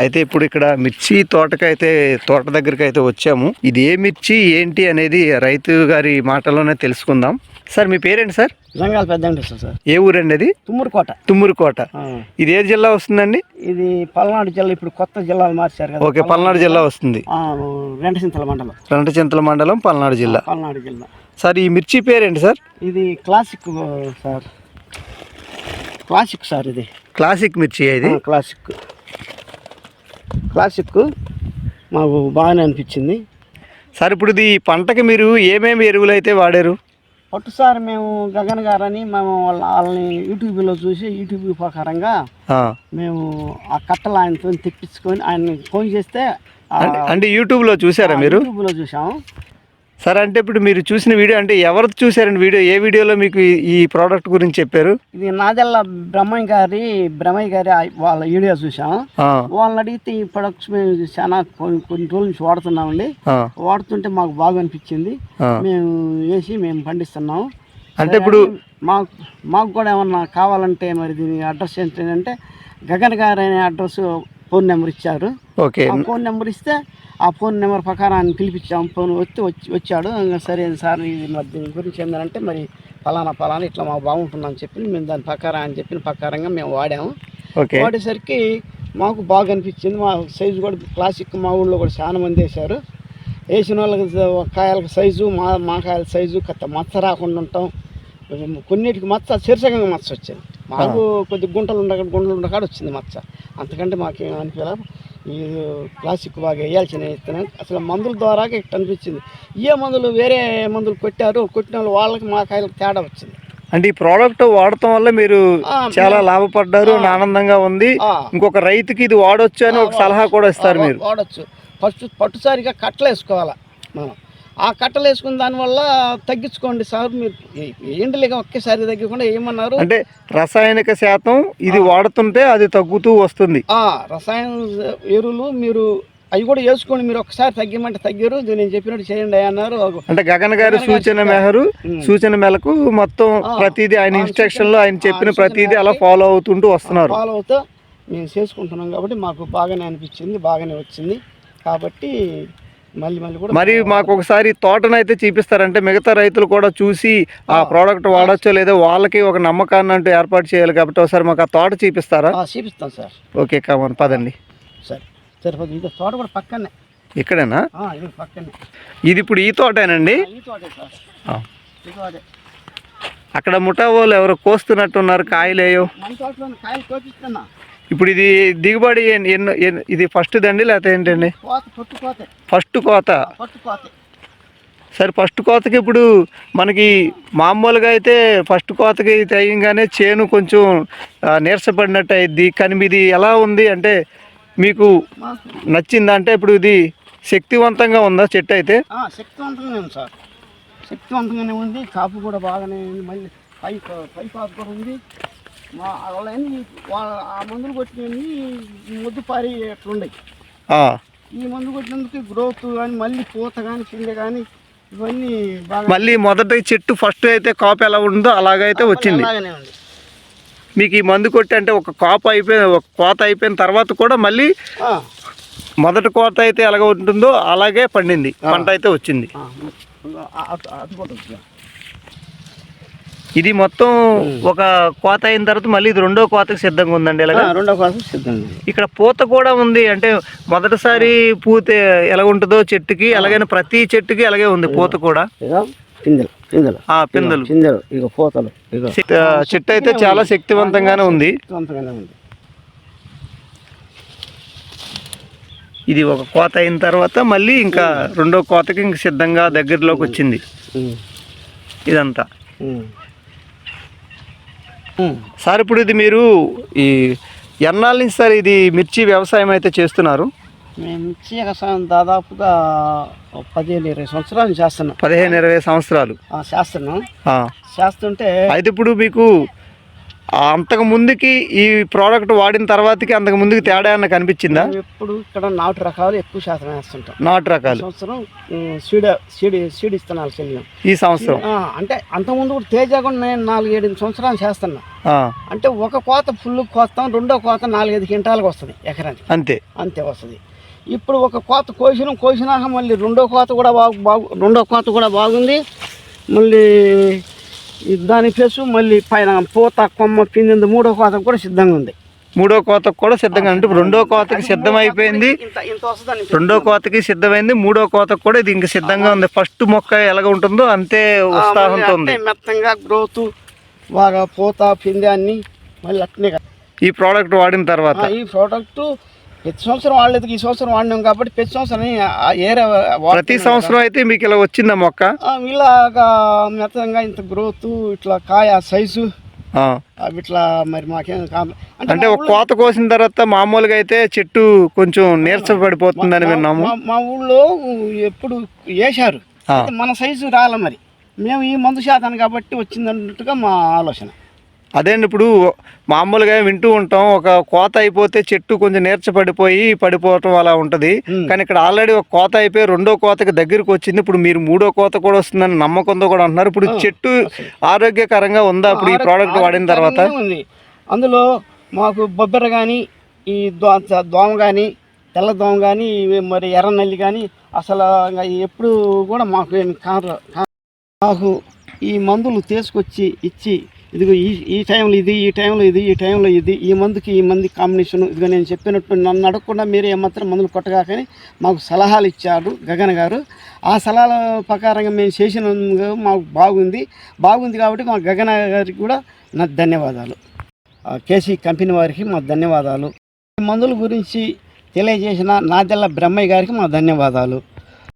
అయితే ఇప్పుడు ఇక్కడ మిర్చి తోటకైతే తోట దగ్గరికి అయితే వచ్చాము. ఇది ఏ మిర్చి ఏంటి అనేది రైతు గారి మాటలోనే తెలుసుకుందాం. సార్ మీ పేరేంటి సార్? జంగాల పెద్ద సార్. ఏ ఊరండి అది? తుమ్మూరుకోట. తుమ్మూరుకోట. ఇది ఏ జిల్లా వస్తుందండి? ఇది పల్నాడు జిల్లా ఇప్పుడు కొత్త జిల్లాలు మార్చారు కదా. ఓకే పల్నాడు జిల్లా వస్తుంది. ఆ, రెంటసింతల మండలం. రెంటచింతల మండలం పల్నాడు జిల్లా. పల్నాడు జిల్లా. సార్ ఈ మిర్చి పేరేంటి సార్? ఇది క్లాసిక్ సార్. క్లాసిక్ సార్ ఇది. క్లాసిక్ మిర్చి ఇది? క్లాసిక్. క్లాసిక్ మాకు బాగానే అనిపించింది. సార్ ఇప్పుడు ఇది ఈ పంటకి మీరు ఏమేమి ఎరువులు అయితే వాడారు? పట్టు సార్ మేము గగన్ గారని మేము వాళ్ళ వాళ్ళని యూట్యూబ్లో చూసి యూట్యూబ్ ప్రకారంగా ఆ. మేము ఆ కట్టలు ఆయనతో తెప్పించుకొని ఆయన ఫోన్ చేస్తే ఆ అంటే- అంటే యూట్యూబ్లో చూసారా మీరు? యూట్యూబ్లో చూసాము. సార్ అంటే ఇప్పుడు మీరు చూసిన వీడియో అంటే ఎవరు చూసారండి వీడియో? ఏ వీడియోలో మీకు ఈ- ప్రోడక్ట్ గురించి చెప్పారు? ఇది నాదెల్ల బ్రహ్మయ్య గారి బ్రహ్మయ్య గారి వాళ్ళ వీడియో చూసాం వాళ్ళని అడిగితే ఈ ప్రొడక్ట్స్ మేము చాలా కొన్ని కొన్ని రోజుల నుంచి వాడుతున్నామండి. వాడుతుంటే మాకు బాగా అనిపించింది. మేము వేసి మేము పండిస్తున్నాము అంటే ఇప్పుడు మాకు మాకు కూడా ఏమన్నా కావాలంటే మరి దీని అడ్రస్ ఏంటంటే గగన్ గారు అనే అడ్రస్ ఫోన్ నెంబర్ ఇచ్చారు. ఓకే. ఫోన్ నెంబర్ ఇస్తే ఆ ఫోన్ నెంబర్ ప్రకారం ఆయన పిలిపించాం ఫోన్ వచ్చి వచ్చి వచ్చాడు. సరే సార్ ఇది దీని గురించి ఏంటంటే మరి ఫలానా ఫలానా ఇట్లా మాకు బాగుంటుందని చెప్పి మేము దాని ప్రకారం ఆయన చెప్పిన ప్రకారంగా మేము వాడాము. ఓకే. వాడేసరికి మాకు బాగా అనిపించింది. మా సైజు కూడా క్లాసిక్ మా ఊళ్ళో కూడా చాలా మంది వేశారు. వేసిన వాళ్ళకి కాయలకు సైజు మా మా కాయల సైజు కత్త మచ్చ రాకుండా ఉంటాం. కొన్నిటికి మచ్చ శీర్షకంగా మచ్చ వచ్చింది. మాకు కొద్ది గుంటలు ఉండక గుంటలు ఉండకాడ వచ్చింది మచ్చ. అంతకంటే మాకేం అనిపించలే. ఈ క్లాసిక్ బాగా వేయాల్సిన ఇస్తున్నాం అసలు మందుల ద్వారా ఇట్లా అనిపించింది. ఏ మందులు వేరే మందులు కొట్టారు కొట్టిన వాళ్ళు వాళ్ళకి మా కాయలకు తేడా వచ్చింది. అంటే ఈ ప్రోడక్ట్ వాడటం వల్ల మీరు చాలా లాభపడ్డారు ఆనందంగా ఉంది. ఇంకొక రైతుకి ఇది వాడొచ్చు అని ఒక సలహా కూడా ఇస్తారు మీరు. వాడచ్చు. ఫస్ట్ పట్టుసారిగా కట్టలు వేసుకోవాలి మనం. ఆ కట్టలు వేసుకున్న దానివల్ల తగ్గించుకోండి సార్ మీరు ఏంటలేక ఒకేసారి తగ్గకుండా ఏమన్నారు? అంటే రసాయనిక శాతం ఇది వాడుతుంటే అది తగ్గుతూ వస్తుంది. ఆ రసాయన ఎరువులు మీరు అవి కూడా వేసుకోండి మీరు ఒకసారి తగ్గిమంటే తగ్గారు నేను చెప్పినట్టు చేయండి అన్నారు. అంటే గగన్ గారి సూచన మేరకు సూచన మేరకు మొత్తం ప్రతిదీ ఆయన ఇన్స్ట్రక్షన్లో ఆయన చెప్పిన ప్రతిదీ అలా ఫాలో అవుతుంటూ వస్తున్నారు. ఫాలో అవుతా మేము చేసుకుంటున్నాం కాబట్టి మాకు బాగానే అనిపించింది బాగానే వచ్చింది. కాబట్టి మరి మాకు ఒకసారి తోటనైతే చూపిస్తారంటే మిగతా రైతులు కూడా చూసి ఆ ప్రోడక్ట్ వాడచ్చో లేదో వాళ్ళకి ఒక నమ్మకాన్ని అంటూ ఏర్పాటు చేయాలి కాబట్టి ఒకసారి మాకు ఆ తోట చూపిస్తారా? చూపిస్తాం సార్. ఓకే కామన్ పదండి. సరే తోట కూడా పక్కనే. ఇక్కడేనా? ఇది పక్కనే. ఇది ఇప్పుడు ఈ తోటేనండి? అక్కడ ముఠా వాళ్ళు ఎవరో కోస్తున్నట్టున్నారు కాయలేయో? కాయలు కోపిస్తున్నా. ఇప్పుడు ఇది దిగుబడి ఎన్- ఎన్నో ఎన్- ఇది ఫస్ట్ దండి లేకపోతే ఏంటండి? ఫస్ట్ కోత. సరే ఫస్ట్ కోతకి ఇప్పుడు మనకి మామూలుగా అయితే ఫస్ట్ కోతకి తెయ్యంగానే చేను కొంచెం నీరసపడినట్టు అయింది కానీ మీది ఎలా ఉంది అంటే మీకు నచ్చిందా? అంటే ఇప్పుడు ఇది శక్తివంతంగా ఉందా చెట్టు అయితే? ఆ, శక్తివంతంగానే ఉంది సార్. శక్తివంతంగానే ఉంది. కాపు కూడా బాగానే ఉంది. మళ్ళీ పై పై కాపు కూడా ఉంది. మా వాళ్ళని వాళ్ళ ఆ మందులు కొట్టినవి ముద్దు పారి అట్లున్నాయి ఆ, ఈ మందు కొట్టినందుకు గ్రోత్ కానీ మళ్ళీ పూత కానీ పిండి కానీ ఇవన్నీ బాగా మళ్ళీ మొదటి చెట్టు ఫస్ట్ అయితే కాపు ఎలా ఉందో అలాగైతే వచ్చింది అలాగనే ఉంది మీకు ఈ మందు కొట్టి అంటే ఒక కాపు అయిపోయిన ఒక కోత అయిపోయిన తర్వాత కూడా మళ్ళీ మొదటి కోత అయితే ఎలాగ ఉంటుందో అలాగే పండింది పంట అయితే వచ్చింది ఆ, ఆ, అటు అటు కూడా ఉంది. ఇది మొత్తం ఒక కోత అయిన తర్వాత మళ్ళీ ఇది రెండో కోతకి సిద్ధంగా ఉందండి ఇలాగ? ఆ, రెండో కోసం సిద్ధంగా ఇక్కడ పూత కూడా ఉంది. అంటే మొదటిసారి పూత ఎలా ఉంటుందో చెట్టుకి అలాగే ప్రతి చెట్టుకి అలాగే ఉంది పూత కూడా. పిందెలు పిందెలు. ఆ పిందెలు. పిందెలు ఇక పూతలు చెట్టు అయితే చాలా శక్తివంతంగానే ఉంది. ఇది ఒక కోత అయిన తర్వాత మళ్ళీ ఇంకా రెండో కోతకి ఇంక సిద్ధంగా దగ్గరలోకి వచ్చింది. ఇదంతా. సార్ ఇప్పుడు ఇది మీరు ఈ ఎన్నాళ్ళ నుంచి సార్ ఇది మిర్చి వ్యవసాయం అయితే చేస్తున్నారు? మేము ఇచ్చి వ్యవసాయం దాదాపుగా పదిహేను ఇరవై సంవత్సరాలు చేస్తున్నాం. పదిహేను ఇరవై సంవత్సరాలు. చేస్తున్నాం. చేస్తుంటే అయితే ఇప్పుడు మీకు అంతకు ముందుకి ఈ ప్రోడక్ట్ వాడిన తర్వాతకి అంతకు ముందుకి తేడా ఏమన్నా కనిపించిందా? ఎప్పుడు ఇక్కడ నాటు రకాలు ఎక్కువ శాతం వేస్తుంటాం. నాటు రకాలు. సంవత్సరం ఉమ్, సీడ్ సీడ్ సీడ్ ఇస్తున్నాను చెల్లి ఈ సంవత్సరం? అంటే అంతకుముందు కూడా తేజ కూడా నేను నాలుగు ఏడు సంవత్సరాలు చేస్తున్నా. అంటే ఒక కోత ఫుల్ కోస్తాం రెండో కోత నాలుగైదు క్వింటాలకు వస్తుంది ఎకరానికి. అంతే. అంతే వస్తుంది. ఇప్పుడు ఒక కోత కోసిన కోసినాక మళ్ళీ రెండో కోత కూడా బాగు బాగు రెండో కోత కూడా బాగుంది. మళ్ళీ దాని ఫేసు మళ్ళీ పైన పూత కొమ్మ పిండింది మూడో కోత కూడా సిద్ధంగా ఉంది. మూడో కోతకు కూడా సిద్ధంగా అంటే రెండో కోతకి సిద్ధం అయిపోయింది ఇంత ఇంత వస్తుందని రెండో కోతకి సిద్ధమైంది. మూడో కోతకు కూడా ఇది ఇంకా సిద్ధంగా ఉంది. ఫస్ట్ మొక్క ఎలాగ ఉంటుందో అంతే ఉత్సాహంతో ఉంది. మెత్తంగా గ్రోత్ బాగా పూత పిండి అన్ని మళ్ళీ అట్నే. ఈ ప్రోడక్ట్ వాడిన తర్వాత? ఈ ప్రోడక్ట్ ప్రతి సంవత్సరం వాడలేదు ఈ సంవత్సరం వాడినాం కాబట్టి ప్రతి సంవత్సరం ఏరే ప్రతి సంవత్సరం అయితే మీకు ఇలా వచ్చిందా మొక్క? ఇలాగా మెత్తంగా ఇంత గ్రోత్ ఇట్లా కాయ సైజు ఇట్లా మరి మాకేం అంటే ఒక కోత కోసిన తర్వాత మామూలుగా అయితే చెట్టు కొంచెం నీరస పడిపోతుందని విన్నాము. మా- ఊళ్ళో ఎప్పుడు వేశారు. మన సైజు రాలే మరి. మేము ఈ మందు శాతాన్ని కాబట్టి వచ్చిందన్నట్టుగా మా ఆలోచన. అదే ఇప్పుడు మామూలుగా వింటూ ఉంటాం ఒక కోత అయిపోతే చెట్టు కొంచెం నీరస పడిపోయి పడిపోవటం అలా ఉంటది. కానీ ఇక్కడ ఆల్రెడీ ఒక కోత అయిపోయి రెండో కోతకి దగ్గరికి వచ్చింది. ఇప్పుడు మీరు మూడో కోత కూడా వస్తుందని నమ్మకంతో కూడా అంటున్నారు. ఇప్పుడు చెట్టు ఆరోగ్యకరంగా ఉందా ఇప్పుడు ఈ ప్రోడక్ట్ వాడిన తర్వాత? అందులో మాకు బొబ్బెర కానీ ఈ దో దోమ కానీ తెల్ల దోమ కానీ మరి ఎర్ర నల్లి కానీ అసలు ఎప్పుడు కూడా మాకు మాకు ఈ మందులు తీసుకొచ్చి ఇచ్చి ఇదిగో ఈ ఈ టైంలో ఇది ఈ టైంలో ఇది ఈ టైంలో ఇది ఈ మందుకి ఈ మంది కాంబినేషన్. ఇదిగో నేను చెప్పినట్టు నన్ను అడగకుండా మీరు ఏమాత్రం మందులు కొట్టగాకని మాకు సలహాలు ఇచ్చారు గగన్ గారు. ఆ సలహాల ప్రకారంగా మేము చేసిన మాకు బాగుంది. బాగుంది కాబట్టి మా గగన గారికి కూడా నా ధన్యవాదాలు. ఆ కేసీ కంపెనీ వారికి మా ధన్యవాదాలు. మందుల గురించి తెలియజేసిన నాదెల్ల బ్రహ్మయ్య గారికి మా ధన్యవాదాలు.